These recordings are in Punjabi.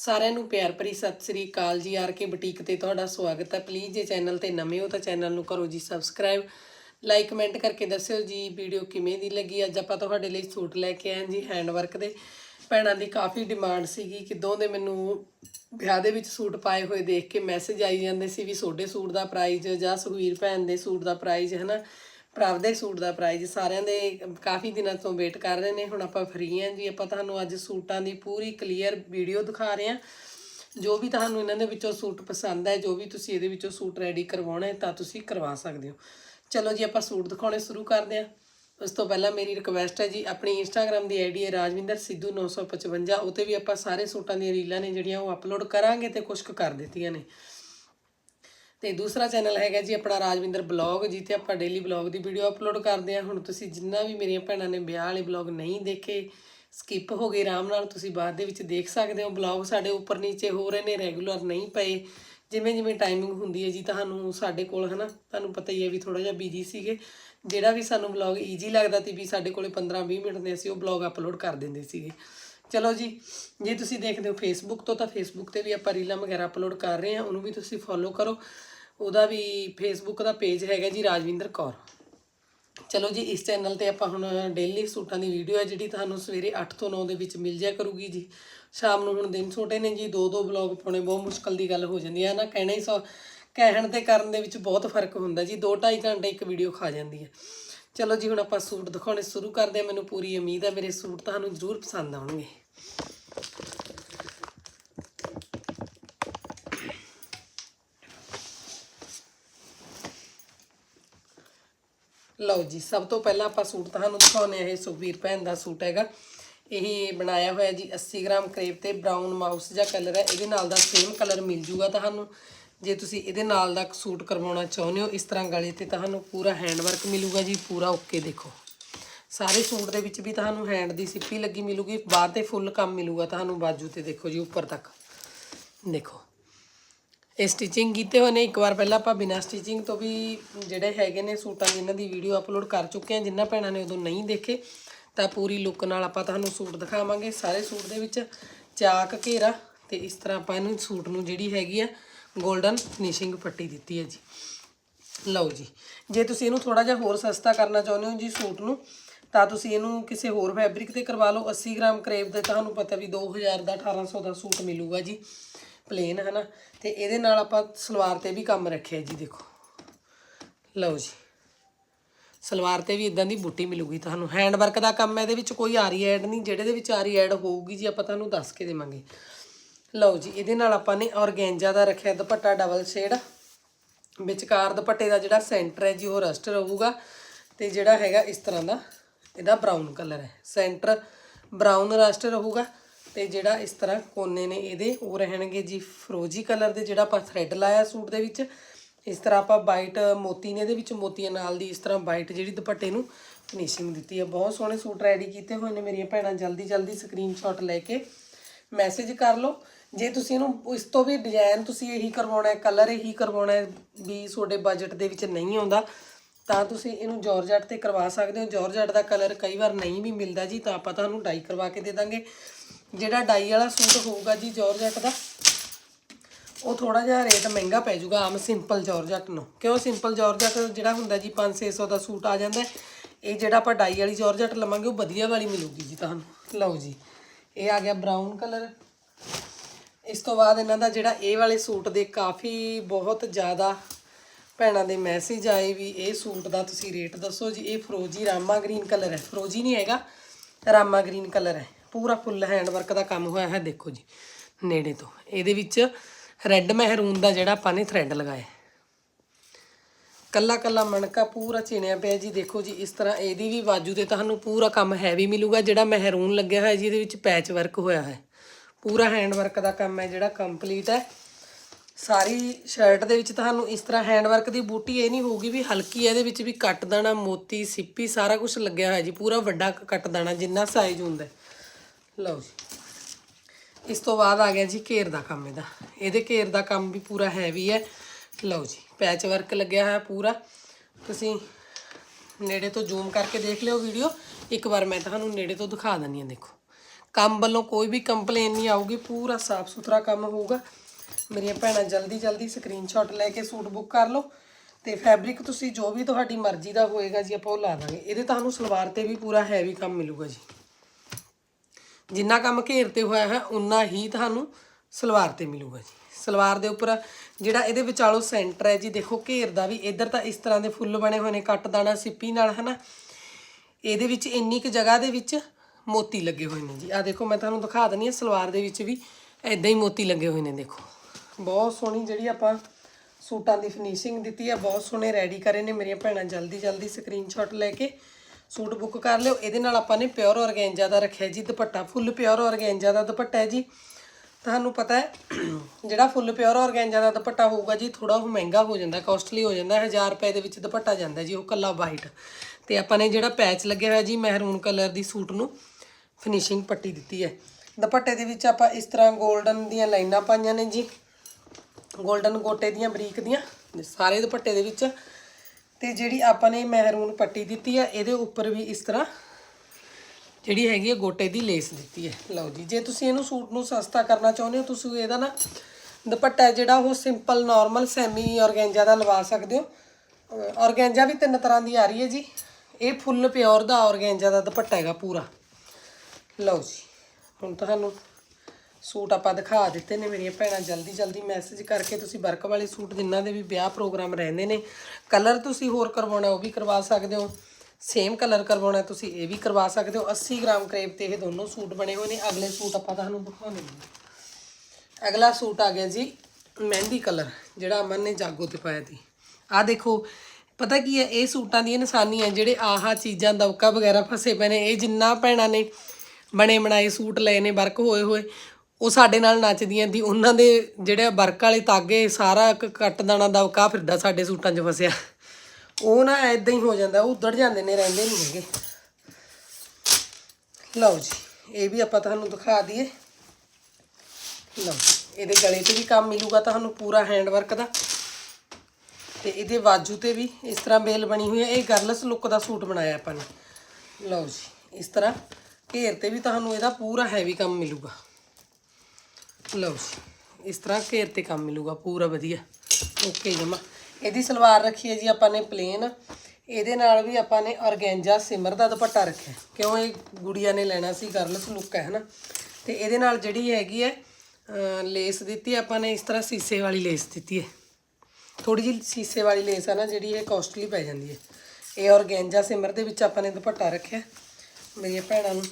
ਸਾਰਿਆਂ ਨੂੰ ਪਿਆਰ ਭਰੀ ਸਤਿ ਸ੍ਰੀ ਅਕਾਲ ਜੀ, ਆਰ ਕੇ ਬੁਟੀਕ ਤੇ ਤੁਹਾਡਾ ਸਵਾਗਤ ਹੈ। ਪਲੀਜ਼ ਜੇ ਚੈਨਲ ਤੇ ਨਵੇਂ ਹੋ ਤਾਂ ਚੈਨਲ ਨੂੰ ਕਰੋ ਜੀ ਸਬਸਕ੍ਰਾਈਬ ਲਾਈਕ ਕਮੈਂਟ ਕਰਕੇ ਦੱਸਿਓ ਜੀ ਵੀਡੀਓ ਕਿਵੇਂ ਦੀ ਲੱਗੀ। ਅੱਜ ਆਪਾਂ ਤੁਹਾਡੇ ਲਈ ਸੂਟ ਲੈ ਕੇ ਆਏ ਹਾਂ ਜੀ ਹੈਂਡ ਵਰਕ ਦੇ। ਭੈਣਾਂ ਦੀ ਕਾਫੀ ਡਿਮਾਂਡ ਸੀਗੀ ਕਿ ਦੇ ਮੈਨੂੰ ਵਿਆਹ ਦੇ ਵਿੱਚ ਸੂਟ ਪਾਏ ਹੋਏ ਦੇਖ ਕੇ ਮੈਸੇਜ ਆਈ ਜਾਂਦੇ ਸੀ ਵੀ ਤੁਹਾਡੇ ਸੂਟ ਦਾ ਪ੍ਰਾਈਜ਼ ਜਾਂ ਸੁਖਵੀਰ ਭੈਣ ਦੇ ਸੂਟ ਦਾ ਪ੍ਰਾਈਜ਼ ਹੈ ਨਾ ਪ੍ਰਭ ਦੇ ਸੂਟ ਦਾ ਪ੍ਰਾਈਜ਼ ਸਾਰਿਆਂ ਦੇ ਕਾਫੀ ਦਿਨਾਂ ਤੋਂ ਵੇਟ ਕਰ ਰਹੇ ਨੇ, ਹੁਣ ਆਪਾਂ ਫ੍ਰੀ ਹਾਂ ਜੀ, ਆਪਾਂ ਤੁਹਾਨੂੰ ਅੱਜ ਸੂਟਾਂ ਦੀ ਪੂਰੀ ਕਲੀਅਰ ਵੀਡੀਓ ਦਿਖਾ ਰਹੇ ਹਾਂ। ਜੋ ਵੀ ਤੁਹਾਨੂੰ ਇਹਨਾਂ ਦੇ ਵਿੱਚੋਂ ਸੂਟ ਪਸੰਦ ਹੈ, ਜੋ ਵੀ ਤੁਸੀਂ ਇਹਦੇ ਵਿੱਚੋਂ ਸੂਟ ਰੈਡੀ ਕਰਵਾਉਣਾ ਹੈ, ਤਾਂ ਤੁਸੀਂ ਕਰਵਾ ਸਕਦੇ ਹੋ। ਚਲੋ ਜੀ, ਆਪਾਂ ਸੂਟ ਦਿਖਾਉਣੇ ਸ਼ੁਰੂ ਕਰਦੇ ਹਾਂ। ਉਸ ਤੋਂ ਪਹਿਲਾਂ ਮੇਰੀ ਰਿਕਵੈਸਟ ਹੈ ਜੀ, ਆਪਣੀ ਇੰਸਟਾਗ੍ਰam ਦੀ ਆਈਡੀ ਹੈ ਰਾਜਵਿੰਦਰ ਸਿੱਧੂ 955 ਉਤੇ ਵੀ ਆਪਾਂ ਸਾਰੇ ਸੂਟਾਂ ਦੀਆਂ ਰੀਲਾਂ ਨੇ ਜਿਹੜੀਆਂ ਉਹ ਅਪਲੋਡ ਕਰਾਂਗੇ ਤੇ ਕੁਝ ਕੁ ਕਰ ਦਿੱਤੀਆਂ ਨੇ। ਤੇ ਦੂਸਰਾ ਚੈਨਲ ਹੈਗਾ ਜੀ ਆਪਣਾ ਰਾਜਵਿੰਦਰ ਬਲੌਗ, ਜਿੱਥੇ ਆਪਾਂ ਡੇਲੀ ਬਲੌਗ ਦੀ ਵੀਡੀਓ ਅਪਲੋਡ ਕਰਦੇ ਹਾਂ। ਹੁਣ ਤੁਸੀਂ ਜਿੰਨਾ ਵੀ ਮੇਰੀਆਂ ਭੈਣਾਂ ਨੇ ਵਿਆਹ ਵਾਲੇ ਬਲੌਗ ਨਹੀਂ ਦੇਖੇ ਸਕਿਪ ਹੋ ਗਏ, ਆਰਾਮ ਨਾਲ ਤੁਸੀਂ ਬਾਅਦ ਦੇ ਵਿੱਚ ਦੇਖ ਸਕਦੇ ਹੋ। ਬਲੌਗ ਸਾਡੇ ਉੱਪਰ ਨੀਚੇ ਹੋ ਰਹੇ ਨੇ ਰੈਗੂਲਰ ਨਹੀਂ ਪਏ। ਜਿਵੇਂ ਜਿਵੇਂ ਟਾਈਮਿੰਗ ਹੁੰਦੀ ਹੈ ਜੀ, ਤੁਹਾਨੂੰ ਸਾਡੇ ਕੋਲ ਹਨਾ, ਤੁਹਾਨੂੰ ਪਤਾ ਹੀ ਹੈ ਵੀ ਥੋੜਾ ਜਿਹਾ ਬਿਜ਼ੀ ਸੀਗੇ। ਜਿਹੜਾ ਵੀ ਸਾਨੂੰ ਬਲੌਗ ਈਜ਼ੀ ਲੱਗਦਾ ਸੀ ਵੀ ਸਾਡੇ ਕੋਲੇ 15-20 ਮਿੰਟ ਦੇ ਅਸੀਂ ਉਹ ਬਲੌਗ ਅਪਲੋਡ ਕਰ ਦਿੰਦੇ ਸੀਗੇ। ਚਲੋ ਜੀ, ਜੇ ਤੁਸੀਂ ਦੇਖਦੇ ਹੋ ਫੇਸਬੁੱਕ ਤੋਂ, ਤਾਂ ਫੇਸਬੁੱਕ ਤੇ ਵੀ ਆਪਾਂ ਰੀਲਾਂ ਵਗੈਰਾ ਅਪਲੋਡ ਕਰ ਰਹੇ ਹਾਂ, ਉਹਨੂੰ ਵੀ ਤੁਸੀਂ ਫੋਲੋ ਕਰੋ। ਉਹਦਾ ਵੀ ਫੇਸਬੁੱਕ ਦਾ ਪੇਜ ਹੈਗਾ ਜੀ ਰਾਜਵਿੰਦਰ ਕੌਰ। ਚਲੋ ਜੀ, ਇਸ ਚੈਨਲ ਤੇ ਆਪਾਂ ਹੁਣ ਡੇਲੀ ਸੂਟਾਂ ਦੀ ਵੀਡੀਓ ਹੈ ਜਿਹੜੀ ਤੁਹਾਨੂੰ ਸਵੇਰੇ 8 ਤੋਂ 9 ਦੇ ਵਿੱਚ ਮਿਲ ਜਾਇਆ ਕਰੂਗੀ ਜੀ। ਸ਼ਾਮ ਨੂੰ ਹੁਣ ਦਿਨ ਛੋਟੇ ਨੇ ਜੀ ਦੋ ਦੋ ਬਲੌਗ ਪਾਉਣੇ, ਬਹੁਤ ਮੁਸ਼ਕਲ ਦੀ ਗੱਲ ਹੋ ਜਾਂਦੀ ਹੈ ਨਾ, ਕਹਿਣਾ ਹੀ ਸੌ, ਕਹਿਣ ਤੇ ਕਰਨ ਦੇ ਵਿੱਚ ਬਹੁਤ ਫ਼ਰਕ ਹੁੰਦਾ ਜੀ 2.5 ਘੰਟੇ ਇੱਕ ਵੀਡੀਓ ਖਾ ਜਾਂਦੀ ਹੈ। ਚਲੋ ਜੀ, ਹੁਣ ਆਪਾਂ ਸੂਟ ਦਿਖਾਉਣੇ ਸ਼ੁਰੂ ਕਰਦੇ ਹਾਂ, ਮੈਨੂੰ ਪੂਰੀ ਉਮੀਦ ਹੈ ਮੇਰੇ ਸੂਟ ਤੁਹਾਨੂੰ ਜ਼ਰੂਰ ਪਸੰਦ ਆਉਣਗੇ। ਲਓ ਜੀ, ਸਭ ਤੋਂ ਪਹਿਲਾਂ ਆਪਾਂ ਸੂਟ ਤੁਹਾਨੂੰ ਦਿਖਾਉਨੇ ਆ ਇਹ ਸੁਖਬੀਰ ਭੈਣ ਦਾ ਸੂਟ ਹੈਗਾ। ਇਹ ਬਣਾਇਆ ਹੋਇਆ ਜੀ 80 ਗ੍ਰਾਮ ਕਰੇਪ ਤੇ ਬਰਾਊਨ ਮਾਊਸ ਜਿਹਾ ਕਲਰ ਹੈ, ਇਹਦੇ ਨਾਲ ਦਾ ਸੇਮ ਕਲਰ ਮਿਲ ਜੂਗਾ ਤੁਹਾਨੂੰ। ਜੇ ਤੁਸੀਂ ਇਹਦੇ ਨਾਲ ਦਾ ਸੂਟ ਕਰਵਾਉਣਾ ਚਾਹੁੰਦੇ ਹੋ, ਇਸ ਤਰ੍ਹਾਂ ਗਲੇ ਤੇ ਤੁਹਾਨੂੰ ਪੂਰਾ ਹੈਂਡ ਵਰਕ ਮਿਲੂਗਾ ਜੀ, ਪੂਰਾ ਓਕੇ ਦੇਖੋ। ਸਾਰੇ ਸੂਟ ਦੇ ਵਿੱਚ ਵੀ ਤੁਹਾਨੂੰ ਹੈਂਡ ਦੀ ਸਿੱਪੀ ਲੱਗੀ ਮਿਲੂਗੀ, ਬਾਹਰ ਤੇ ਫੁੱਲ ਕੰਮ ਮਿਲੂਗਾ ਤੁਹਾਨੂੰ, ਬਾਜੂ ਤੇ ਦੇਖੋ ਜੀ, ਉੱਪਰ ਤੱਕ। ਦੇਖੋ। ਇਹ ਸਟਿਚਿੰਗ ਕੀਤੇ ਹੋਏ ਨੇ। ਇੱਕ ਵਾਰ ਪਹਿਲਾਂ ਆਪਾਂ ਬਿਨਾਂ ਸਟਿਚਿੰਗ ਤੋਂ ਵੀ ਜਿਹੜੇ ਹੈਗੇ ਨੇ ਸੂਟਾਂ ਦੀ, ਇਹਨਾਂ ਦੀ ਵੀਡੀਓ ਅਪਲੋਡ ਕਰ ਚੁੱਕੇ ਹਾਂ। ਜਿਨ੍ਹਾਂ ਭੈਣਾਂ ਨੇ ਉਦੋਂ ਨਹੀਂ ਦੇਖੇ, ਤਾਂ ਪੂਰੀ ਲੁੱਕ ਨਾਲ ਆਪਾਂ ਤੁਹਾਨੂੰ ਸੂਟ ਦਿਖਾਵਾਂਗੇ। ਸਾਰੇ ਸੂਟ ਦੇ ਵਿੱਚ ਚਾਕ ਘੇਰਾ ਤੇ ਇਸ ਤਰ੍ਹਾਂ ਆਪਾਂ ਇਹਨੂੰ ਸੂਟ ਨੂੰ ਜਿਹੜੀ ਹੈਗੀ ਆ 골ਡਨ ਫਿਨਿਸ਼ਿੰਗ ਪੱਟੀ ਦਿੱਤੀ ਹੈ ਜੀ। ਲਓ ਜੀ, ਜੇ ਤੁਸੀਂ ਇਹਨੂੰ ਥੋੜਾ ਜਿਹਾ ਹੋਰ ਸਸਤਾ ਕਰਨਾ ਚਾਹੁੰਦੇ ਹੋ ਜੀ ਸੂਟ ਨੂੰ, ਤਾਂ ਤੁਸੀਂ ਇਹਨੂੰ ਕਿਸੇ ਹੋਰ ਫੈਬਰਿਕ ਤੇ ਕਰਵਾ ਲਓ। 80 ਗ੍ਰਾਮ ਕਰੇਬ ਦੇ ਤੁਹਾਨੂੰ ਪਤਾ ਵੀ 2000 ਦਾ 1800 ਦਾ ਸੂਟ ਮਿਲੂਗਾ ਜੀ। ਪਲੇਨ ਹੈ ਨਾ ਤੇ ਇਹਦੇ ਨਾਲ ਆਪਾਂ ਸਲਵਾਰ ਤੇ ਵੀ ਕੰਮ ਰੱਖਿਆ ਜੀ, ਦੇਖੋ। ਲਓ ਜੀ। ਸਲਵਾਰ ਤੇ ਵੀ ਇਦਾਂ ਦੀ ਬੂਟੀ ਮਿਲੂਗੀ ਤੁਹਾਨੂੰ। ਹੈਂਡ ਵਰਕ ਦਾ ਕੰਮ ਹੈ ਇਹਦੇ ਵਿੱਚ ਕੋਈ ਆਰੀ ਐਡ ਨਹੀਂ। ਜਿਹੜੇ ਦੇ ਵਿੱਚ ਆਰੀ ਐਡ ਹੋਊਗੀ ਜੀ, ਆਪਾਂ ਤੁਹਾਨੂੰ ਦੱਸ ਕੇ ਦੇਵਾਂਗੇ। ਲਓ ਜੀ, ਇਹਦੇ ਨਾਲ ਆਪਾਂ ਨੇ ਔਰਗੈਂਜਾ ਦਾ ਰੱਖਿਆ ਦੁਪੱਟਾ ਡਬਲ ਸ਼ੇਡ ਵਿਚਕਾਰ ਦੁਪੱਟੇ ਦਾ ਜਿਹੜਾ ਸੈਂਟਰ ਹੈ ਜੀ, ਉਹ ਰਸਟ ਰਹੂਗਾ। ਤੇ ਜਿਹੜਾ ਹੈਗਾ ਇਸ ਤਰ੍ਹਾਂ ਦਾ, ਇਹਦਾ ਬਰਾਊਨ ਕਲਰ ਹੈ। ਸੈਂਟਰ ਬਰਾਊਨ ਰਸਟ ਰਹੂਗਾ। ਤੇ ਜਿਹੜਾ ਇਸ ਤਰ੍ਹਾਂ ਕੋਨੇ ਨੇ ਇਹਦੇ, ਉਹ ਰਹਿਣਗੇ ਜੀ ਫਰੋਜੀ ਕਲਰ ਦੇ ਜਿਹੜਾ ਆਪਾਂ ਥਰੈਡ ਲਾਇਆ ਸੂਟ ਦੇ ਵਿੱਚ। ਇਸ ਤਰ੍ਹਾਂ ਆਪਾਂ ਵਾਈਟ ਮੋਤੀ ਨੇ ਇਹਦੇ ਵਿੱਚ, ਮੋਤੀਆਂ ਨਾਲ ਦੀ ਇਸ ਤਰ੍ਹਾਂ ਵਾਈਟ ਜਿਹੜੀ ਦੁਪੱਟੇ ਨੂੰ ਫਿਨਿਸ਼ਿੰਗ ਦਿੱਤੀ ਹੈ। ਬਹੁਤ ਸੋਹਣੇ ਸੂਟ ਰੈਡੀ ਕੀਤੇ ਹੋਏ ਨੇ ਮੇਰੀਆਂ ਭੈਣਾਂ, ਜਲਦੀ ਜਲਦੀ ਸਕਰੀਨਸ਼ਾਟ ਲੈ ਕੇ ਮੈਸੇਜ ਕਰ ਲਓ। ਜੇ ਤੁਸੀਂ ਇਹਨੂੰ, ਇਸ ਤੋਂ ਵੀ ਡਿਜ਼ਾਈਨ ਤੁਸੀਂ ਇਹੀ ਕਰਵਾਉਣਾ ਹੈ ਕਲਰ ਇਹੀ ਕਰਵਾਉਣਾ ਹੈ ਵੀ ਤੁਹਾਡੇ ਬਜਟ ਦੇ ਵਿੱਚ ਨਹੀਂ ਆਉਂਦਾ, ਤਾਂ ਤੁਸੀਂ ਇਹਨੂੰ ਜਾਰਜਟ ਤੇ ਕਰਵਾ ਸਕਦੇ ਹੋ। ਜਾਰਜਟ ਦਾ ਕਲਰ ਕਈ ਵਾਰ ਨਹੀਂ ਵੀ ਮਿਲਦਾ ਜੀ, ਤਾਂ ਆਪਾਂ ਤੁਹਾਨੂੰ ਡਾਈ ਕਰਵਾ ਕੇ ਦੇ ਦਾਂਗੇ। ਜਿਹੜਾ ਡਾਈ ਵਾਲਾ ਸੂਟ ਹੋਊਗਾ ਜੀ ਜਾਰਜਟ ਦਾ, ਉਹ ਥੋੜਾ ਜਿਹਾ ਰੇਟ ਮਹਿੰਗਾ ਪੈ ਜਾਊਗਾ ਆਮ ਸਿੰਪਲ ਜਾਰਜਟ ਨੂੰ। ਕਿਉਂ ਸਿੰਪਲ ਜਾਰਜਟ ਜਿਹੜਾ ਹੁੰਦਾ ਜੀ 5-600 ਦਾ ਸੂਟ ਆ ਜਾਂਦਾ ਇਹ ਜਿਹੜਾ ਆਪਾਂ ਡਾਈ ਵਾਲੀ ਜਾਰਜਟ ਲਵਾਂਗੇ, ਉਹ ਵਧੀਆ ਵਾਲੀ ਮਿਲੂਗੀ ਜੀ ਤੁਹਾਨੂੰ। ਲਓ ਜੀ, ਇਹ ਆ ਗਿਆ ਬਰਾਊਨ ਕਲਰ ਇਸ ਤੋਂ ਬਾਅਦ ਇਹਨਾਂ ਦਾ ਜਿਹੜਾ ਇਹ ਵਾਲੇ ਸੂਟ ਦੇ ਕਾਫੀ ਬਹੁਤ ਜ਼ਿਆਦਾ ਭੈਣਾਂ ਦੇ ਮੈਸੇਜ ਆਏ ਵੀ ਇਹ ਸੂਟ ਦਾ ਤੁਸੀਂ ਰੇਟ ਦੱਸੋ ਜੀ, ਇਹ ਫਰੋਜੀ ਰਾਮਾ ਗ੍ਰੀਨ ਕਲਰ ਹੈ। ਫਰੋਜੀ ਨਹੀਂ ਹੈਗਾ ਰਾਮਾ ਗ੍ਰੀਨ ਕਲਰ ਹੈ। ਪੂਰਾ ਫੁੱਲ ਹੈਂਡ ਵਰਕ ਦਾ ਕੰਮ ਹੋਇਆ ਹੈ, ਦੇਖੋ ਜੀ, ਨੇੜੇ ਤੋਂ। ਇਹਦੇ ਵਿੱਚ ਰੈੱਡ ਮਹਿਰੂਨ ਦਾ ਜਿਹੜਾ ਆਪਾਂ ਨੇ ਥਰੈਡ ਲਗਾਇਆ ਕੱਲਾ ਕੱਲਾ ਮਣਕਾ ਪੂਰਾ ਚਿਣਿਆ ਪਿਆ ਜੀ, ਦੇਖੋ ਜੀ, ਇਸ ਤਰ੍ਹਾਂ ਇਹਦੀ ਵੀ ਬਾਜੂ ਤੇ ਤੁਹਾਨੂੰ ਪੂਰਾ ਕੰਮ ਹੈਵੀ ਮਿਲੂਗਾ, ਜਿਹੜਾ ਮਹਿਰੂਨ ਲੱਗਿਆ ਹੋਇਆ ਜੀ, ਇਹਦੇ ਵਿੱਚ ਪੈਚ ਵਰਕ ਹੋਇਆ ਹੈ। ਪੂਰਾ ਹੈਂਡ ਵਰਕ ਦਾ ਕੰਮ ਹੈ ਜਿਹੜਾ ਕੰਪਲੀਟ ਹੈ। ਸਾਰੀ ਸ਼ਰਟ ਦੇ ਵਿੱਚ ਤੁਹਾਨੂੰ ਇਸ ਤਰ੍ਹਾਂ ਹੈਂਡ ਵਰਕ ਦੀ ਬੂਟੀ ਇਹ ਨਹੀਂ ਹੋਊਗੀ ਵੀ ਹਲਕੀ ਹੈ, ਇਹਦੇ ਵਿੱਚ ਵੀ ਕੱਟ ਦਾਣਾ, ਮੋਤੀ, ਸਿੱਪੀ, ਸਾਰਾ ਕੁਝ ਲੱਗਿਆ ਹੋਇਆ ਜੀ, ਪੂਰਾ ਵੱਡਾ ਕੱਟ ਦਾਣਾ, ਜਿੰਨਾ ਸਾਈਜ਼ ਹੁੰਦਾ ਲਓ ਜੀ। ਇਸ ਤੋਂ ਬਾਅਦ ਆ ਗਿਆ ਜੀ ਘੇਰ ਦਾ ਕੰਮ ਇਹਦਾ। ਇਹਦੇ ਘੇਰ ਦਾ ਕੰਮ ਵੀ ਪੂਰਾ ਹੈਵੀ ਹੈ। ਲਓ ਜੀ ਪੈਚ ਵਰਕ ਲੱਗਿਆ ਹੋਇਆ ਪੂਰਾ। ਤੁਸੀਂ ਨੇੜੇ ਤੋਂ ਜ਼ੂਮ ਕਰਕੇ ਦੇਖ ਲਿਓ ਵੀਡੀਓ ਇੱਕ ਵਾਰ ਮੈਂ ਤੁਹਾਨੂੰ ਨੇੜੇ ਤੋਂ ਦਿਖਾ ਦਿੰਦੀ ਹਾਂ, ਦੇਖੋ। ਕੰਮ ਵੱਲੋਂ ਕੋਈ ਵੀ ਕੰਪਲੇਨ ਨਹੀਂ ਆਊਗੀ, ਪੂਰਾ ਸਾਫ਼ ਸੁਥਰਾ ਕੰਮ ਹੋਊਗਾ। ਮੇਰੀਆਂ ਭੈਣਾਂ ਜਲਦੀ ਜਲਦੀ ਸਕਰੀਨਸ਼ਾਟ ਲੈ ਕੇ ਸੂਟ ਬੁੱਕ ਕਰ ਲਓ ਤੇ ਫੈਬਰਿਕ ਤੁਸੀਂ ਜੋ ਵੀ ਤੁਹਾਡੀ ਮਰਜ਼ੀ ਦਾ ਹੋਏਗਾ ਜੀ, ਆਪਾਂ ਉਹ ਲਾ ਦਾਂਗੇ। ਇਹਦੇ ਤੁਹਾਨੂੰ ਸਲਵਾਰ ਤੇ ਵੀ ਪੂਰਾ ਹੈਵੀ ਕੰਮ ਮਿਲੂਗਾ ਜੀ। ਜਿੰਨਾ ਕੰਮ ਘੇਰ ਤੇ ਹੋਇਆ ਹੈ ਉਨਾ ਹੀ ਤੁਹਾਨੂੰ ਸਲਵਾਰ ਤੇ ਮਿਲੂਗਾ ਜੀ। ਸਲਵਾਰ ਦੇ ਉੱਪਰ ਜਿਹੜਾ ਇਹਦੇ ਵਿਚਾਲੋ ਸੈਂਟਰ ਹੈ ਜੀ, ਦੇਖੋ ਘੇਰ ਦਾ ਵੀ। ਇੱਧਰ ਤਾਂ ਇਸ ਤਰ੍ਹਾਂ ਦੇ ਫੁੱਲ ਬਣੇ ਹੋਏ ਨੇ, ਕੱਟ ਦਾਣਾ, ਸਿੱਪੀ ਨਾਲ, ਹਨਾ। ਇਹਦੇ ਵਿੱਚ ਇੰਨੀ ਕੁ ਜਗ੍ਹਾ ਦੇ ਵਿੱਚ ਮੋਤੀ ਲੱਗੇ ਹੋਏ ਨੇ ਜੀ। ਆ ਦੇਖੋ, ਮੈਂ ਤੁਹਾਨੂੰ ਦਿਖਾ ਦਿੰਦੀ ਹਾਂ, ਸਲਵਾਰ ਦੇ ਵਿੱਚ ਵੀ ਐਦਾਂ ਹੀ ਮੋਤੀ ਲੱਗੇ ਹੋਏ ਨੇ, ਦੇਖੋ। ਬਹੁਤ ਸੋਹਣੀ ਜਿਹੜੀ ਆਪਾਂ ਸੂਟਾਂ ਦੀ ਫਿਨਿਸ਼ਿੰਗ ਦਿੱਤੀ ਆ ਬਹੁਤ ਸੋਹਣੇ ਰੈਡੀ ਕਰੇ ਨੇ ਮੇਰੀਆਂ ਭੈਣਾਂ। ਜਲਦੀ ਜਲਦੀ ਸਕਰੀਨਸ਼ਾਟ ਲੈ ਕੇ ਸੂਟ ਬੁੱਕ ਕਰ ਲਿਓ। ਇਹਦੇ ਨਾਲ ਆਪਾਂ ਨੇ ਪਿਓਰ ਔਰਗੈਂਜਾ ਦਾ ਰੱਖਿਆ ਜੀ, ਦੁਪੱਟਾ। ਫੁੱਲ ਪਿਓਰ ਔਰਗੈਂਜਾ ਦਾ ਦੁਪੱਟਾ ਹੈ ਜੀ। ਤੁਹਾਨੂੰ ਪਤਾ ਹੈ, ਜਿਹੜਾ ਫੁੱਲ ਪਿਓਰ ਔਰਗੈਂਜਾ ਦਾ ਦੁਪੱਟਾ ਹੋਊਗਾ ਜੀ ਥੋੜਾ ਉਹ ਮਹਿੰਗਾ ਹੋ ਜਾਂਦਾ ਕਾਸਟਲੀ ਹੋ ਜਾਂਦਾ। 1000 ਰੁਪਏ ਦੇ ਵਿੱਚ ਦੁਪੱਟਾ ਜਾਂਦਾ ਜੀ, ਉਹ ਕੱਲਾ ਵਾਈਟ ਤੇ ਆਪਾਂ ਨੇ ਜਿਹੜਾ ਪੈਚ ਲੱਗਿਆ ਹੋਇਆ ਜੀ ਮਹਿਰੂਨ ਕਲਰ ਦੀ ਸੂਟ ਨੂੰ ਫਿਨਿਸ਼ਿੰਗ ਪੱਟੀ ਦਿੱਤੀ ਹੈ। ਦੁਪੱਟੇ ਦੇ ਵਿੱਚ ਆਪਾਂ ਇਸ ਤਰ੍ਹਾਂ 골ਡਨ ਦੀਆਂ ਲਾਈਨਾਂ ਪਾਈਆਂ ਨੇ ਜੀ। 골ਡਨ ਗੋਟੇ ਦੀਆਂ, ਬਰੀਕ ਦੀਆਂ। ਸਾਰੇ ਦੁਪੱਟੇ ਦੇ ਵਿੱਚ ਤੇ ਜਿਹੜੀ ਆਪਾਂ ਨੇ ਮਹਿਰੂਨ ਪੱਟੀ ਦਿੱਤੀ ਹੈ ਇਹਦੇ ਉੱਪਰ ਵੀ ਇਸ ਤਰ੍ਹਾਂ ਜਿਹੜੀ ਹੈਗੀ ਹੈ ਗੋਟੇ ਦੀ ਲੇਸ ਦਿੱਤੀ ਹੈ ਲਓ ਜੀ, ਜੇ ਤੁਸੀਂ ਇਹਨੂੰ ਸੂਟ ਨੂੰ ਸਸਤਾ ਕਰਨਾ ਚਾਹੁੰਦੇ ਹੋ, ਤੁਸੀਂ ਇਹਦਾ ਨਾ ਦੁਪੱਟਾ ਜਿਹੜਾ, ਉਹ ਸਿੰਪਲ ਨਾਰਮਲ ਸੈਮੀ ਔਰਗੈਂਜਾ ਦਾ ਲਵਾ ਸਕਦੇ ਹੋ। ਔਰਗੈਂਜਾ ਵੀ ਤਿੰਨ ਤਰ੍ਹਾਂ ਦੀ ਆ ਰਹੀ ਹੈ ਜੀ। ਇਹ ਫੁੱਲ ਪਿਓਰ ਦਾ ਔਰਗੈਂਜਾ ਦਾ ਦੁਪੱਟਾ ਹੈਗਾ ਪੂਰਾ। ਲਓ ਜੀ, ਹੁਣ ਤੁਹਾਨੂੰ ਸੂਟ ਆਪਾਂ ਦਿਖਾ ਦਿੱਤੇ ਨੇ ਮੇਰੀਆਂ ਭੈਣਾਂ, ਜਲਦੀ ਜਲਦੀ ਮੈਸੇਜ ਕਰਕੇ ਤੁਸੀਂ ਵਰਕ ਵਾਲੇ ਸੂਟ ਜਿਨ੍ਹਾਂ ਦੇ ਵੀ ਵਿਆਹ ਪ੍ਰੋਗਰਾਮ ਰਹਿੰਦੇ ਨੇ ਕਲਰ ਤੁਸੀਂ ਹੋਰ ਕਰਵਾਉਣਾ, ਉਹ ਵੀ ਕਰਵਾ ਸਕਦੇ ਹੋ। ਸੇਮ ਕਲਰ ਕਰਵਾਉਣਾ, ਤੁਸੀਂ ਇਹ ਵੀ ਕਰਵਾ ਸਕਦੇ ਹੋ। 80 ਗ੍ਰਾਮ ਕਰੇਪ ਤੇ ਇਹ ਦੋਨੋਂ ਸੂਟ ਬਣੇ ਹੋਏ ਨੇ। ਅਗਲੇ ਸੂਟ ਆਪਾਂ ਤੁਹਾਨੂੰ ਦਿਖਾਉਂਦੇ ਹਾਂ ਅਗਲਾ ਸੂਟ ਆ ਗਿਆ ਜੀ, ਮਹਿੰਦੀ ਕਲਰ ਜਿਹੜਾ ਅਮਨ ਨੇ ਜਾਗੋ ਤੇ ਪਾਇਆ ਸੀ। ਆ ਦੇਖੋ, ਪਤਾ ਕੀ ਹੈ, ਇਹ ਸੂਟਾਂ ਦੀਆਂ ਨਿਸ਼ਾਨੀ ਹੈ ਜਿਹੜੇ ਆਹਾ ਚੀਜ਼ਾਂ ਦਵਕਾ ਵਗੈਰਾ ਫਸੇ ਪਏ ਨੇ, ਇਹ ਜਿੰਨਾ ਭੈਣਾਂ ਨੇ ਬਣੇ ਬਣਾਏ ਸੂਟ ਲਏ ਨੇ, ਵਰਕ ਹੋਏ ਹੋਏ ਉਹ ਸਾਡੇ ਨਾਲ ਨੱਚਦੀਆਂ ਦੀ ਉਹਨਾਂ ਦੇ ਜਿਹੜੇ ਵਰਕ ਵਾਲੇ ਤਾਗੇ ਸਾਰਾ ਕ- ਕੱਟ ਦਾਣਾ ਦਾ ਦਵਕਾ ਫਿਰਦਾ ਸਾਡੇ ਸੂਟਾਂ 'ਚ ਫਸਿਆ। ਉਹ ਨਾ ਐਦਾਂ ਹੀ ਹੋ ਜਾਂਦਾ, ਉਹ ਉਧੜ ਜਾਂਦੇ ਨੇ, ਰਹਿੰਦੇ ਨਹੀਂ ਹੈਗੇ। ਲਓ ਜੀ, ਇਹ ਵੀ ਆਪਾਂ ਤੁਹਾਨੂੰ ਦਿਖਾ ਦਈਏ। ਲਓ ਇਹਦੇ ਗਲੇ ਤੇ ਵੀ ਕੰਮ ਮਿਲੂਗਾ ਤੁਹਾਨੂੰ ਪੂਰਾ ਹੈਂਡ ਵਰਕ ਦਾ। ਤੇ ਇਹਦੇ ਬਾਜੂ ਤੇ ਵੀ ਇਸ ਤਰ੍ਹਾਂ ਬੇਲ ਬਣੀ ਹੋਈ ਹੈ, ਇਹ ਗਰਲਸ ਲੁੱਕ ਦਾ ਸੂਟ ਬਣਾਇਆ ਆਪਾਂ ਨੇ। ਲਓ ਜੀ, ਇਸ ਤਰ੍ਹਾਂ ਘੇਰ ਤੇ ਵੀ ਤੁਹਾਨੂੰ ਇਹਦਾ ਪੂਰਾ ਹੈਵੀ ਕੰਮ ਮਿਲੂਗਾ। ਲਓ ਜੀ, ਇਸ ਤਰ੍ਹਾਂ ਘੇਰ ਤੇ ਕੰਮ ਮਿਲੂਗਾ, ਪੂਰਾ ਵਧੀਆ। ਓਕੇ ਜਮਾ। ਇਹਦੀ ਸਲਵਾਰ ਰੱਖੀ ਹੈ ਜੀ ਆਪਾਂ ਨੇ ਪਲੇਨ ਇਹਦੇ ਨਾਲ ਵੀ ਆਪਾਂ ਨੇ ਔਰਗੈਂਜਾ ਸਿਮਰ ਦਾ ਦੁਪੱਟਾ ਰੱਖਿਆ। ਕਿਉਂ ਇਹ ਗੁੜੀਆ ਨੇ ਲੈਣਾ ਸੀ ਗਰਲਸ ਲੁੱਕ ਹੈ, ਹਨਾ? ਤੇ ਇਹਦੇ ਨਾਲ ਜਿਹੜੀ ਹੈਗੀ ਹੈ ਲੇਸ ਦਿੱਤੀ ਆਪਾਂ ਨੇ ਇਸ ਤਰ੍ਹਾਂ ਸੀਸੇ ਵਾਲੀ ਲੇਸ ਦਿੱਤੀ ਹੈ। ਥੋੜੀ ਜਿਹੀ ਸੀਸੇ ਵਾਲੀ ਲੇਸ ਆ ਨਾ, ਜਿਹੜੀ ਇਹ ਕਾਸਟਲੀ ਪੈ ਜਾਂਦੀ ਹੈ। ਇਹ ਔਰਗੈਂਜਾ ਸਿਮਰ ਦੇ ਵਿੱਚ ਆਪਾਂ ਨੇ ਦੁਪੱਟਾ ਰੱਖਿਆ। ਮੇਰੀਆਂ ਭੈਣਾਂ ਨੂੰ।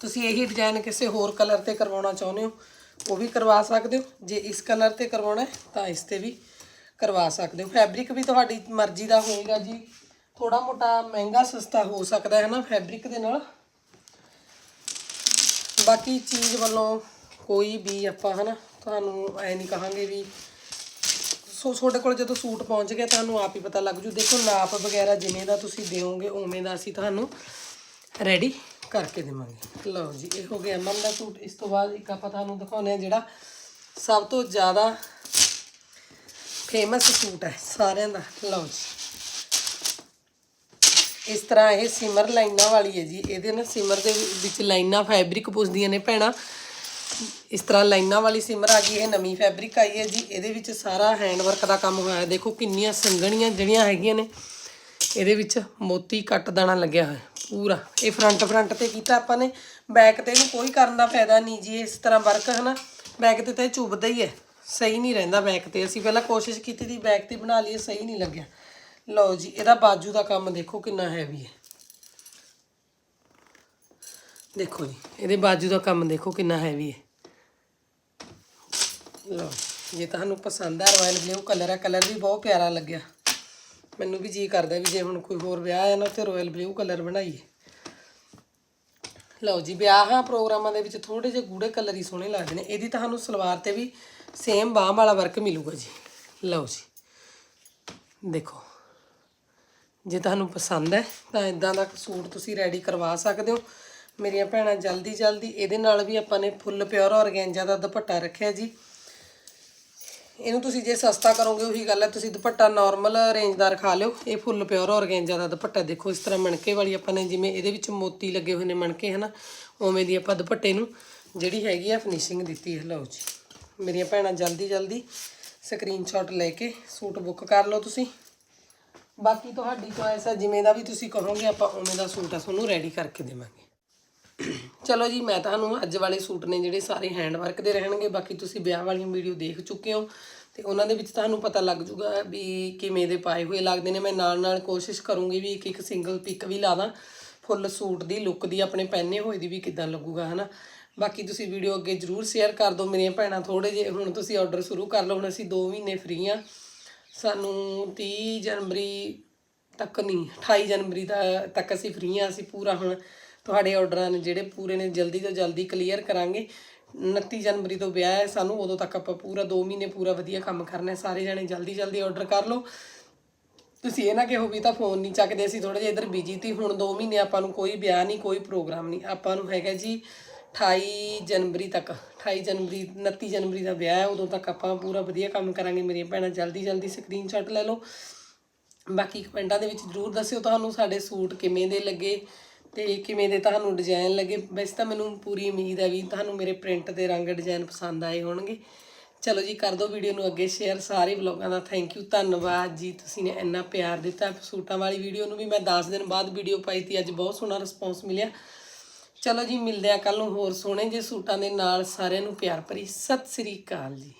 ਤੁਸੀਂ ਇਹੀ ਡਿਜ਼ਾਈਨ ਕਿਸੇ ਹੋਰ ਕਲਰ ਤੇ ਕਰਵਾਉਣਾ ਚਾਹੁੰਦੇ ਹੋ? ਉਹ ਵੀ ਕਰਵਾ ਸਕਦੇ ਹੋ। ਜੇ ਇਸ ਕਲਰ ਤੇ ਕਰਵਾਉਣਾ ਤਾਂ ਇਸ ਤੇ ਵੀ ਕਰਵਾ ਸਕਦੇ ਹੋ। ਫੈਬਰਿਕ ਵੀ ਤੁਹਾਡੀ ਮਰਜ਼ੀ ਦਾ ਹੋਏਗਾ ਜੀ। ਥੋੜਾ ਮੋਟਾ ਮਹਿੰਗਾ, ਸਸਤਾ ਹੋ ਸਕਦਾ ਹੈ ਨਾ ਫੈਬਰਿਕ ਦੇ ਨਾਲ। ਬਾਕੀ ਚੀਜ਼ ਵੱਲੋਂ ਕੋਈ ਵੀ ਆਪਾਂ ਹਨਾ, ਤੁਹਾਨੂੰ ਐ ਨਹੀਂ ਕਹਾਂਗੇ ਵੀ ਸੋ ਤੁਹਾਡੇ ਕੋਲ ਜਦੋਂ ਸੂਟ ਪਹੁੰਚ ਗਿਆ, ਤੁਹਾਨੂੰ ਆਪ ਹੀ ਪਤਾ ਲੱਗ ਜੂ। ਦੇਖੋ, ਨਾਪ ਵਗੈਰਾ ਜਿਵੇਂ ਦਾ ਤੁਸੀਂ ਦਿਓਗੇ, ਉਵੇਂ ਦਾ ਅਸੀਂ ਤੁਹਾਨੂੰ ਰੈਡੀ ਕਰਕੇ ਦੇਵਾਂਗੇ। ਲਓ ਜੀ, ਇਹ ਹੋ ਗਿਆ ਅਮਨ ਦਾ ਸੂਟ। ਇਸ ਤੋਂ ਬਾਅਦ ਇੱਕ ਆਪਾਂ ਤੁਹਾਨੂੰ ਦਿਖਾਉਂਦੇ ਆ ਜਿਹੜਾ ਸਭ ਤੋਂ ਜ਼ਿਆਦਾ ਫੇਮਸ ਸੂਟ ਹੈ ਸਾਰਿਆਂ ਦਾ। ਲਓ ਜੀ। ਇਸ ਤਰ੍ਹਾਂ ਇਹ ਸਿਮਰ ਲਾਈਨਾਂ ਵਾਲੀ ਹੈ ਜੀ। ਇਹਦੇ ਨਾਲ ਸਿਮਰ ਦੇ ਵਿੱਚ ਲਾਈਨਾਂ ਫੈਬਰਿਕ ਪੁੱਛਦੀਆਂ ਨੇ ਭੈਣਾਂ। ਇਸ ਤਰ੍ਹਾਂ ਲਾਈਨਾਂ ਵਾਲੀ ਸਿਮਰ ਆ ਗਈ, ਇਹ ਨਵੀਂ ਫੈਬਰਿਕ ਆਈ ਹੈ ਜੀ। ਇਹਦੇ ਵਿੱਚ ਸਾਰਾ ਹੈਂਡ ਵਰਕ ਦਾ ਕੰਮ ਹੋਇਆ। ਦੇਖੋ ਕਿੰਨੀਆਂ ਸੰਘਣੀਆਂ ਜਿਹੜੀਆਂ ਹੈਗੀਆਂ ਨੇ। ਇਹਦੇ ਵਿੱਚ ਮੋਤੀ ਕੱਟ ਦਾਣਾ ਲੱਗਿਆ ਹੋਇਆ, ਪੂਰਾ। ਇਹ ਫਰੰਟ ਫਰੰਟ ਤੇ ਕੀਤਾ ਆਪਾਂ ਨੇ। ਬੈਕ ਤੇ ਇਹਨੂੰ ਕੋਈ ਕਰਨ ਦਾ ਫਾਇਦਾ ਨਹੀਂ ਜੀ, ਇਸ ਤਰ੍ਹਾਂ ਵਰਕ ਹਨਾ। ਬੈਕ ਤੇ ਤਾਂ ਇਹ ਚੁੱਭਦਾ ਹੀ ਹੈ। ਸਹੀ ਨਹੀਂ ਰਹਿੰਦਾ ਬੈਕ ਤੇ। ਅਸੀਂ ਪਹਿਲਾਂ ਕੋਸ਼ਿਸ਼ ਕੀਤੀ ਦੀ ਬੈਕ ਤੇ ਬਣਾ ਲਈਏ, ਸਹੀ ਨਹੀਂ ਲੱਗਿਆ। ਲਓ ਜੀ, ਇਹਦਾ ਬਾਜੂ ਦਾ ਕੰਮ ਦੇਖੋ ਕਿੰਨਾ ਹੈਵੀ ਹੈ। ਦੇਖੋ ਜੀ, ਇਹਦੇ ਬਾਜੂ ਦਾ ਕੰਮ ਦੇਖੋ ਕਿੰਨਾ ਹੈਵੀ ਹੈ। ਲਓ, ਜੇ ਤੁਹਾਨੂੰ ਪਸੰਦ ਆ ਰਾਇਲ ਬਲੂ ਕਲਰ ਹੈ ਕਲਰ ਵੀ ਬਹੁਤ ਪਿਆਰਾ ਲੱਗਿਆ। ਮੈਨੂੰ ਵੀ ਜੀ ਕਰਦਾ ਵੀ ਜੇ ਹੁਣ ਕੋਈ ਹੋਰ ਵਿਆਹ ਹੈ ਨਾ ਤੇ ਰਾਇਲ ਬਲੂ ਕਲਰ ਬਣਾਈਏ। ਲਓ ਜੀ, ਵਿਆਹਾਂ ਪ੍ਰੋਗਰਾਮਾਂ ਦੇ ਵਿੱਚ ਥੋੜੇ ਜਿਹੇ ਗੂੜੇ ਕਲਰ ਹੀ ਸੋਹਣੇ ਲੱਗਦੇ ਨੇ। ਇਹਦੀ ਤੁਹਾਨੂੰ ਸਲਵਾਰ ਤੇ ਵੀ ਸੇਮ ਬਾਹ ਵਾਲਾ ਵਰਕ ਮਿਲੂਗਾ ਜੀ। ਲਓ ਜੀ, ਦੇਖੋ। ਜੇ ਤੁਹਾਨੂੰ ਪਸੰਦ ਹੈ, ਤਾਂ ਇਦਾਂ ਦਾ ਸੂਟ ਤੁਸੀਂ ਰੈਡੀ ਕਰਵਾ ਸਕਦੇ ਹੋ। ਮੇਰੀਆਂ ਭੈਣਾਂ ਜਲਦੀ ਜਲਦੀ ਇਹਦੇ ਨਾਲ ਵੀ ਆਪਾਂ ਨੇ ਫੁੱਲ ਪਿਓਰ ਔਰਗੈਂਜਾ ਦਾ ਦੁਪੱਟਾ ਰੱਖਿਆ ਜੀ। ਇਹਨੂੰ ਤੁਸੀਂ ਜੇ ਸਸਤਾ ਕਰੋਗੇ, ਉਹੀ ਗੱਲ ਹੈ, ਤੁਸੀਂ ਦੁਪੱਟਾ ਨਾਰਮਲ ਰੇਂਜ ਦਾ ਰਖਾ ਲਿਓ। ਇਹ ਫੁੱਲ ਪਿਓਰ ਔਰਗੈਂਜਾ ਦਾ ਦੁਪੱਟਾ ਦੇਖੋ, ਇਸ ਤਰ੍ਹਾਂ ਮਣਕੇ ਵਾਲੀ ਆਪਾਂ ਨੇ, ਜਿਵੇਂ ਇਹਦੇ ਵਿੱਚ ਮੋਤੀ ਲੱਗੇ ਹੋਏ ਨੇ ਮਣਕੇ, ਹਨਾ? ਉਵੇਂ ਦੀ ਆਪਾਂ ਦੁਪੱਟੇ ਨੂੰ ਜਿਹੜੀ ਹੈਗੀ ਆ ਫਿਨਿਸ਼ਿੰਗ ਦਿੱਤੀ ਹੈ। ਲਓ ਜੀ, ਮੇਰੀਆਂ ਭੈਣਾਂ ਜਲਦੀ ਜਲਦੀ ਸਕਰੀਨਸ਼ਾਟ ਲੈ ਕੇ ਸੂਟ ਬੁੱਕ ਕਰ ਲਓ ਤੁਸੀਂ। ਬਾਕੀ ਤੁਹਾਡੀ ਚੋਇਸ ਹੈ ਜਿਵੇਂ ਦਾ ਵੀ ਤੁਸੀਂ ਕਹੋਗੇ, ਆਪਾਂ ਉਵੇਂ ਦਾ ਸੂਟ ਆ, ਤੁਹਾਨੂੰ ਰੈਡੀ ਕਰਕੇ ਦੇਵਾਂਗੇ। ਚਲੋ ਜੀ, ਮੈਂ ਤੁਹਾਨੂੰ ਅੱਜ ਵਾਲੇ ਸੂਟ ਨੇ ਜਿਹੜੇ ਸਾਰੇ ਹੈਂਡ ਵਰਕ ਦੇ ਰਹਿਣਗੇ, ਬਾਕੀ ਤੁਸੀਂ ਵਿਆਹ ਵਾਲੀਆਂ ਵੀਡੀਓ ਦੇਖ ਚੁੱਕੇ ਹੋ। ਤੇ ਉਹਨਾਂ ਦੇ ਵਿੱਚ ਤੁਹਾਨੂੰ ਪਤਾ ਲੱਗ ਜੂਗਾ ਵੀ ਕਿਵੇਂ ਦੇ ਪਾਏ ਹੋਏ ਲੱਗਦੇ ਨੇ। ਮੈਂ ਨਾਲ ਨਾਲ ਕੋਸ਼ਿਸ਼ ਕਰੂੰਗੀ ਵੀ ਇੱਕ ਇੱਕ ਸਿੰਗਲ ਪਿਕ ਵੀ ਲਾ ਦਾਂ, ਫੁੱਲ ਸੂਟ ਦੀ ਲੁੱਕ ਦੀ, ਆਪਣੇ ਪਹਿਨੇ ਹੋਏ ਦੀ ਵੀ ਕਿਦਾਂ ਲੱਗੂਗਾ, ਹਨਾ। ਬਾਕੀ ਤੁਸੀਂ ਵੀਡੀਓ ਅੱਗੇ ਜਰੂਰ ਸ਼ੇਅਰ ਕਰ ਦਿਓ ਮੇਰੀਆਂ ਭੈਣਾਂ ਥੋੜੇ ਜਿਹੇ। ਹੁਣ ਤੁਸੀਂ ਆਰਡਰ ਸ਼ੁਰੂ ਕਰ ਲਓ, ਹੁਣ ਅਸੀਂ 2 ਮਹੀਨੇ ਫ੍ਰੀ ਆ। ਸਾਨੂੰ 30 ਜਨਵਰੀ ਤੱਕ ਨਹੀਂ 28 ਜਨਵਰੀ ਦਾ ਤੱਕ ਅਸੀਂ ਫ੍ਰੀ ਆ, ਅਸੀਂ ਪੂਰਾ ਹੁਣ ਤੁਹਾਡੇ ਆਰਡਰਾਂ ਨੇ ਜਿਹੜੇ ਪੂਰੇ ਨੇ, ਜਲਦੀ ਤੋਂ ਜਲਦੀ ਕਲੀਅਰ ਕਰਾਂਗੇ। 29 ਜਨਵਰੀ ਤੋਂ ਵਿਆਹ ਹੈ ਸਾਨੂੰ, ਉਦੋਂ ਤੱਕ ਆਪਾਂ ਪੂਰਾ 2 ਮਹੀਨੇ ਪੂਰਾ ਵਧੀਆ ਕੰਮ ਕਰਨਾ ਹੈ। ਸਾਰੇ ਜਣੇ ਜਲਦੀ ਜਲਦੀ ਆਰਡਰ ਕਰ ਲਓ। ਤੁਸੀਂ ਇਹ ਨਾ ਕਿਹੋ ਵੀ ਤਾਂ ਫੋਨ ਨਹੀਂ ਚੱਕਦੇ, ਅਸੀਂ ਥੋੜਾ ਜਿਹਾ ਇਧਰ ਬਿਜ਼ੀ ਤੀ ਹੁਣ 2 ਮਹੀਨੇ ਆਪਾਂ ਨੂੰ ਕੋਈ ਵਿਆਹ ਨਹੀਂ, ਕੋਈ ਪ੍ਰੋਗਰਾਮ ਨਹੀਂ। ਆਪਾਂ ਨੂੰ ਹੈਗਾ ਜੀ 28 ਜਨਵਰੀ ਤੱਕ 28 ਜਨਵਰੀ 29 ਜਨਵਰੀ ਦਾ ਵਿਆਹ ਹੈ, ਉਦੋਂ ਤੱਕ ਆਪਾਂ ਪੂਰਾ ਵਧੀਆ ਕੰਮ ਕਰਾਂਗੇ। ਮੇਰੀਆਂ ਭੈਣਾਂ ਜਲਦੀ ਜਲਦੀ ਸਕਰੀਨਸ਼ਾਟ ਲੈ ਲਓ। ਬਾਕੀ ਕਮੈਂਟਾਂ ਦੇ ਵਿੱਚ ਜਰੂਰ ਦੱਸਿਓ ਤੁਹਾਨੂੰ ਸਾਡੇ ਸੂਟ ਕਿਵੇਂ ਦੇ ਲੱਗੇ। ਤੇ ਕਿਵੇਂ ਦੇ ਤੁਹਾਨੂੰ ਡਿਜ਼ਾਈਨ ਲੱਗੇ? ਵੈਸੇ ਤਾਂ ਮੈਨੂੰ ਪੂਰੀ ਉਮੀਦ ਹੈ ਵੀ ਤੁਹਾਨੂੰ ਮੇਰੇ ਪ੍ਰਿੰਟ ਤੇ ਰੰਗ ਡਿਜ਼ਾਈਨ ਪਸੰਦ ਆਏ ਹੋਣਗੇ। ਚਲੋ ਜੀ, ਕਰ ਦਿਓ ਵੀਡੀਓ ਨੂੰ ਅੱਗੇ ਸ਼ੇਅਰ ਸਾਰੇ ਵਲੋਗਾਂ ਦਾ। ਥੈਂਕ ਯੂ ਧੰਨਵਾਦ ਜੀ, ਤੁਸੀਂ ਨੇ ਇੰਨਾ ਪਿਆਰ ਦਿੱਤਾ। ਸੂਟਾਂ ਵਾਲੀ ਵੀਡੀਓ ਨੂੰ ਵੀ ਮੈਂ 10 ਦਿਨ ਬਾਅਦ ਵੀਡੀਓ ਪਾਈ ਤੀ ਅੱਜ ਬਹੁਤ ਸੋਹਣਾ ਰਿਸਪੌਂਸ ਮਿਲਿਆ। ਚਲੋ ਜੀ, ਮਿਲਦੇ ਆ ਕੱਲ ਨੂੰ ਹੋਰ ਸੋਹਣੇ ਜੇ ਸੂਟਾਂ ਦੇ ਨਾਲ। ਸਾਰਿਆਂ ਨੂੰ ਪਿਆਰ ਭਰੀ। ਸਤਿ ਸ੍ਰੀ ਅਕਾਲ ਜੀ।